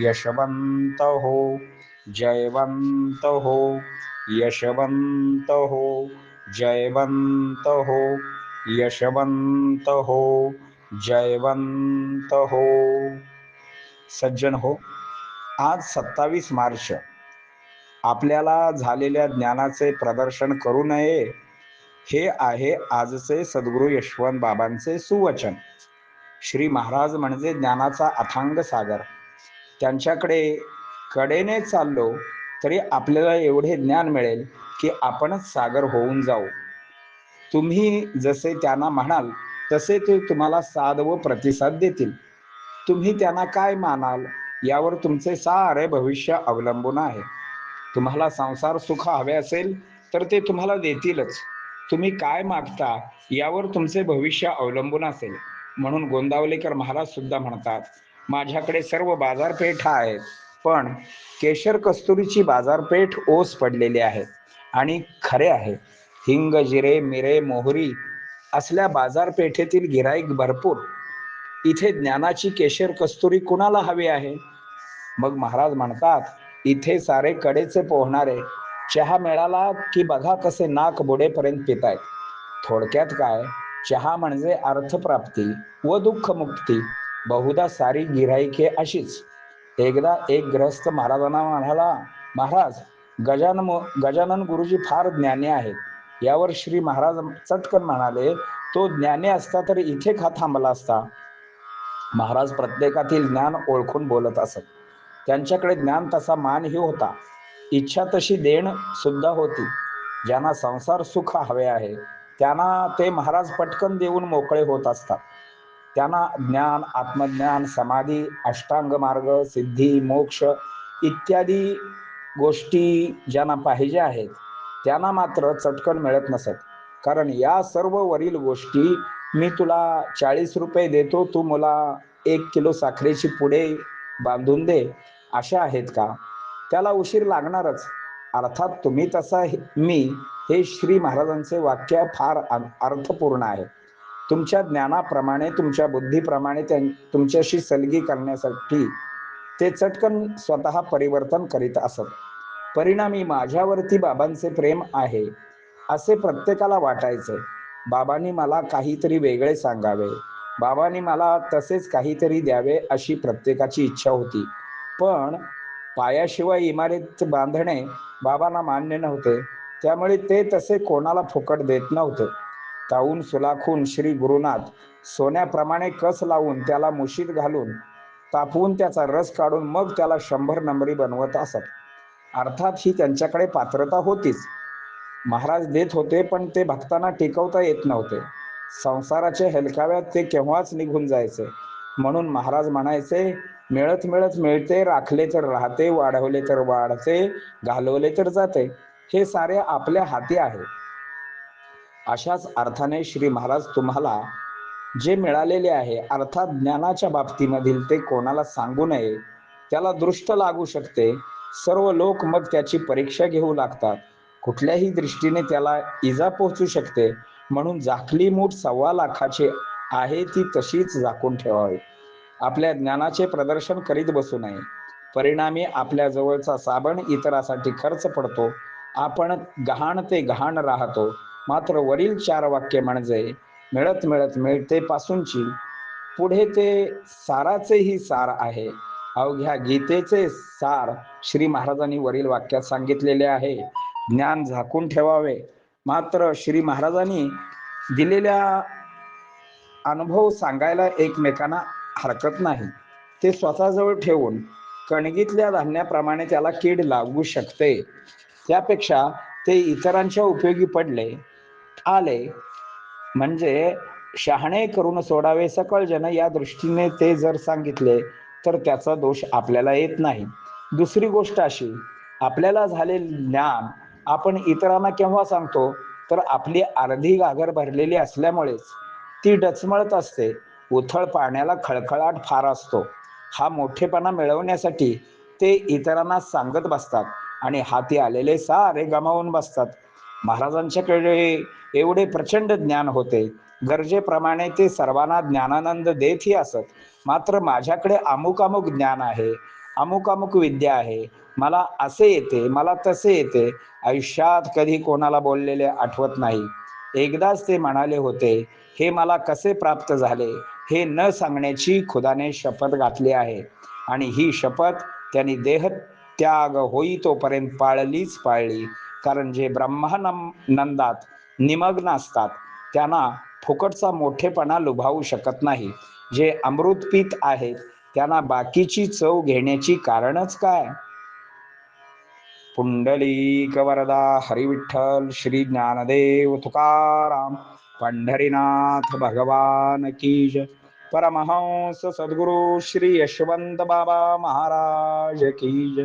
यशवंत हो जयवंत हो यशवंत हो जयवंत हो यशवंत हो जयवंत हो सज्जन हो आज सत्तावीस मार्च. आपल्याला झालेल्या ज्ञानाचे प्रदर्शन करू नये हे आहे आजचे सद्गुरू यशवंत बाबांचे सुवचन. श्री महाराज म्हणजे ज्ञानाचा अथांग सागर. त्यांच्याकडे कडेने चाललो तरी आपल्याला एवढे ज्ञान मिळेल की आपणच सागर होऊन जाऊ. तुम्ही जसे त्यांना म्हणाल तसे ते तुम्हाला साद व प्रतिसाद देतील. तुम्ही त्यांना काय मानाल यावर तुमचे सारे भविष्य अवलंबून आहे. तुम्हाला संसार सुख हवे असेल तर ते तुम्हाला देतीलच. तुम्ही काय मागता यावर तुमचे भविष्य अवलंबून असेल. म्हणून गोंदावलेकर महाराज सुद्धा म्हणतात माझ्याकडे सर्व बाजारपेठ आहेत पण केशर कस्तुरीची बाजारपेठ ओस पडलेली आहे आणि खरे आहे. हिंग जिरे मिरे मोहरी असल्या बाजारपेठेतील गिराईक भरपूर. इथे ज्ञानाची केशर कस्तुरी कुणाला हवी आहे? मग महाराज म्हणतात इथे सारे कडेचे पोहणारे चहा मिळाला की बघा कसे नाक बुडेपर्यंत पितायत. थोडक्यात काय चहा म्हणजे अर्थप्राप्ती व दुःख मुक्ती बहुधा सारी गिराईके अशीच. एकदा एक ग्रस्त महाराजांना म्हणाला महाराज गजानन गजानन गुरुजी फार ज्ञानी आहेत. यावर श्री महाराज चटकन म्हणाले तो ज्ञानी असता तर इथे का थांबला असता? महाराज प्रत्येकातील ज्ञान ओळखून बोलत असत. त्यांच्याकडे ज्ञान तसा मानही होता. इच्छा तशी देण सुद्धा होती. ज्यांना संसार सुख हवे आहे त्यांना ते महाराज पटकन देऊन मोकळे होत असतात. त्यांना ज्ञान आत्मज्ञान समाधी अष्टांग मार्ग सिद्धी मोक्ष इत्यादी गोष्टी ज्यांना पाहिजे आहेत त्यांना मात्र चटकन मिळत नसत. कारण या सर्व वरील गोष्टी मी तुला चाळीस रुपये देतो तू मला एक किलो साखरेची पुढे बांधून दे. अशा आहेत का? त्याला उशीर लागणारच. अर्थात तुम्ही तसा मी हे श्री महाराजांचे वाक्य फार अर्थपूर्ण आहे. तुमच्या ज्ञानाप्रमाणे तुमच्या बुद्धीप्रमाणे त्यां तुमच्याशी सलगी करण्यासाठी ते चटकन स्वतः परिवर्तन करीत असत. परिणामी माझ्यावरती बाबांचे प्रेम आहे असे प्रत्येकाला वाटायचे. बाबांनी मला काहीतरी वेगळे सांगावे. बाबांनी मला तसेच काहीतरी द्यावे अशी प्रत्येकाची इच्छा होती. पण पायाशिवाय इमारत बांधणे बाबांना मान्य नव्हते. त्यामुळे ते तसे कोणाला फुकट देत नव्हते. ताऊन सुलाखून श्री गुरुनाथ? सोन्याप्रमाणे कस लावून त्याला मुशीत घालून? तापवून त्याचा रस काढून मग त्याला शंभर नंबरी बनवत असत. अर्थात ही त्यांच्याकडे पात्रता होतीच. महाराज देत होते पण ते भक्तांना टिकवता येत नव्हते. संसाराच्या हेलकाव्यात ते केव्हाच निघून जायचे? म्हणून महाराज म्हणायचे मिळत मिळत मिळते राखले तर राहते वाढवले तर वाढते घालवले तर जाते. हे सारे आपल्या हाती आहे. अशाच अर्थाने श्री महाराज तुम्हाला जे मिळालेले आहे अर्थात ज्ञानाच्या बाबतीमधील ते कोणाला सांगू नये त्याला दृष्ट लागू शकते. सर्व लोक मग त्याची परीक्षा घेऊ लागतात. कुठल्याही दृष्टीने त्याला इजा पोहोचू शकते. म्हणून झाकली मूठ सव्वा लाखाची आहे ती तशीच झाकून ठेवावी. आपल्या ज्ञानाचे प्रदर्शन करीत बसू नये. परिणामी आपल्या जवळचा साबण इतरासाठी खर्च पडतो. आपण गहाण ते गहाण राहतो. मात्र वरील चार वाक्य म्हणजे मिळत मिळत मिळते पासूनची पुढे ते साराचेही सार आहे. अवघ्या गीतेचे सार श्री महाराजांनी वरील वाक्यात सांगितलेले आहे. ज्ञान झाकून ठेवावे. मात्र श्री महाराजांनी दिलेल्या अनुभव सांगायला एकमेकांना हरकत नाही. ते स्वतःजवळ ठेवून कणगीतल्या धान्याप्रमाणे त्याला कीड लागू शकते. त्यापेक्षा ते इतरांच्या उपयोगी पडले आले म्हणजे शहाणे करून सोडावे सकळ जन या दृष्टीने ते जर सांगितले तर त्याचा दोष आपल्याला येत नाही. दुसरी गोष्ट अशी आपल्याला झालेले ज्ञान आपण इतरांना केव्हा सांगतो? तर आपली अर्धी गागर भरलेली असल्यामुळेच. ती डचमळत असते. उथळ पाण्याला खळखळाट फार असतो. हा मोठेपणा मिळवण्यासाठी ते इतरांना सांगत बसतात आणि हाती आलेले सारे गमावून बसतात. महाराजांच्याकडे एवढे प्रचंड ज्ञान होते. गरजेप्रमाणे ते सर्वांना ज्ञानानंद देतही असत. मात्र माझ्याकडे अमुक अमुक ज्ञान आहे अमुक अमुक विद्या आहे. मला असे येते मला तसे येते. आयुष्यात कधी कोणाला बोललेले आठवत नाही. एकदाच ते म्हणाले होते हे मला कसे प्राप्त झाले? हे न सांगण्याची खुदाने शपथ घातली आहे. आणि ही शपथ त्यांनी देह त्याग होई तोपर्यंत पाळलीच पाळली. कारण जे ब्रह्मानंदात निमग्न असतात त्यांना फुकटचा मोठेपणा लुभावू शकत नाही. जे अमृत पीत आहेत त्यांना बाकीची चव घेण्याची कारणच काय? पुंडलिक वरदा हरिविठ्ठल श्री ज्ञानदेव तुकाराम पंढरीनाथ भगवान की जय. परमहंस सद्गुरु श्री यशवंत बाबा महाराज की जय.